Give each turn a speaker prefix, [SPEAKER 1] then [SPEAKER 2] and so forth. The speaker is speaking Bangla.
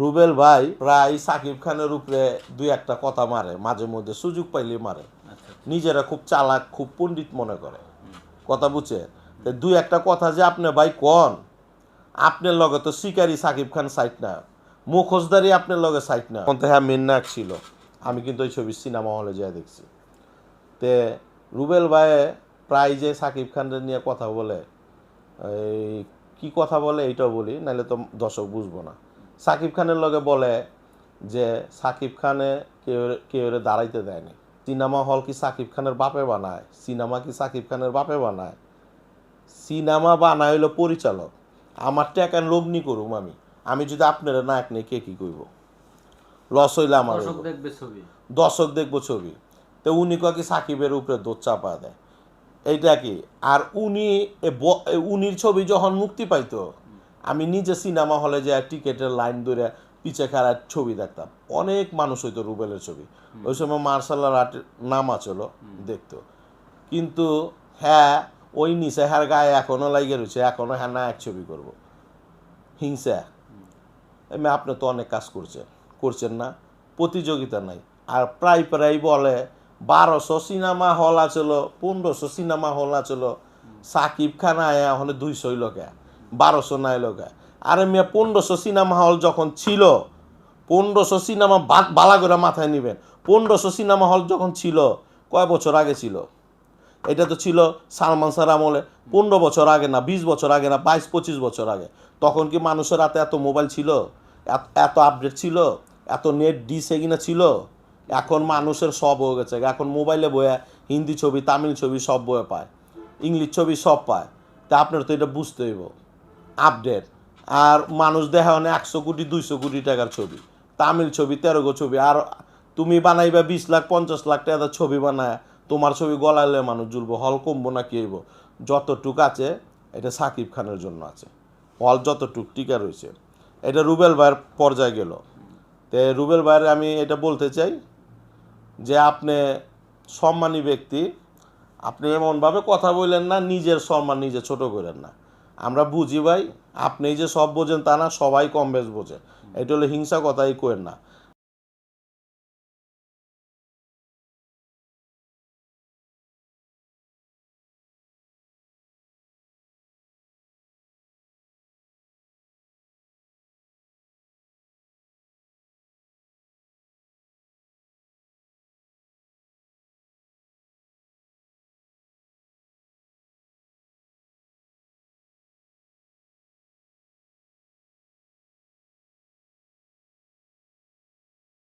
[SPEAKER 1] রুবেল ভাই প্রায় সাকিব খানের উপরে দুই একটা কথা মারে মাঝে মধ্যে সুযোগ পাইলে মারে।
[SPEAKER 2] আচ্ছা।
[SPEAKER 1] নিজেরা খুব চালাক খুব পণ্ডিত মনে করে। কথা বুঝছে? তো দুই একটা কথা যে আপনি ভাই কন? আপনার লগে তো শিকারি সাকিব খান সাইট না। মুখোশদারি আপনার লগে সাইট না। তখন তো হ্যাঁ মিন্নাক ছিল। আমি কিন্তু ওই ছবি সিনেমা হলে যেয়ে দেখছি। তে রুবেল ভাই প্রায় যে সাকিব খানদের নিয়ে কথা বলে এই কি কথা বলে এইটাও বলি নাহলে তো দর্শক বুঝব না। সাকিব খানের লগে বলে যে সাকিব খানে কেউ কেউ দাঁড়াইতে দেয়নি সিনেমা হল কি সাকিব খানের বাপে বানায়? সিনেমা কি সাকিব খানের বাপে বানায়? সিনেমা বানায় হইল পরিচালক। আমার টাকার লগ্নি করুম আমি। আমি যদি আপনারা নায়ক নেই কে কি করব লস হইলে আমার
[SPEAKER 2] দর্শক দেখবে ছবি।
[SPEAKER 1] দর্শক দেখব ছবি। তো উনি কয় কি সাকিবের উপরে দোষ চাপা দেয়। এইটা কি? আর উনি উনির ছবি যখন মুক্তি পাইতো আমি নিজে সিনেমা হলে যে টিকেটের লাইন ধরে পিছে খেলার ছবি দেখতাম। অনেক মানুষ হইতো রুবেলের ছবি। ওই সময় মার্শাল আর্টের নাম আছিল দেখতো। কিন্তু হ্যাঁ ওই নিচে হ্যার গায়ে এখনও লাগে রয়েছে এখনও হ্যাঁ না এক ছবি করব। হিংসা। এমনি আপনি তো অনেক কাজ করছেন করছেন না প্রতিযোগিতা নাই। আর প্রায় প্রায় বলে বারোশো সিনেমা হল আছিল পনেরোশো সিনেমা হল আছিল। সাকিব খান আয়া হলে দুইশো লোকে বারোশো নাই লোকে আরে মেয়ে, পনেরোশো সিনেমা হল যখন ছিল, পনেরোশো সিনেমা বালা করে মাথায় নিবেন। পনেরোশো সিনেমা হল যখন ছিল, কয় বছর আগে ছিল? এটা তো ছিল সালমান স্যার আমলে। পনেরো বছর আগে না, বিশ বছর আগে না, বাইশ, পঁচিশ বছর আগে। তখন কি মানুষের হাতে এত মোবাইল ছিল? এত- আপডেট ছিল? এত নেট ডিস এগিনা ছিল? এখন মানুষের সব হয়ে গেছে। এখন মোবাইলে বয়ে হিন্দি ছবি, তামিল ছবি সব বয়ে পায়। ইংলিশ ছবি সব পায়। তা আপনার তো এটা বুঝতে হইব। আপডেট আর মানুষ দেখা মানে একশো কোটি, দুইশো কোটি টাকার ছবি। তামিল ছবি তেরো গো ছবি। আর তুমি বানাইবা বিশ লাখ, পঞ্চাশ লাখ টাকা ছবি বানায়, তোমার ছবি গলাইলে মানুষ জুলবো, হল কমবো না কি হইব। যতটুক আছে, এটা সাকিব খানের জন্য আছে। হল যতটুক টিকা রয়েছে। এটা রুবেল ভাইয়ের পর্যায়ে গেল। তে রুবেল ভাইয়ের আমি এটা বলতে চাই যে, আপনি সম্মানী ব্যক্তি, আপনি এমনভাবে কথা বললেন না, নিজের সম্মান নিজে ছোট করেন না। আমরা বুঝি ভাই, আপনি যে সব বোঝেন তা না, সবাই কম বেশ বোঝে। এটা হলো হিংসা কথাই কোয়েন না।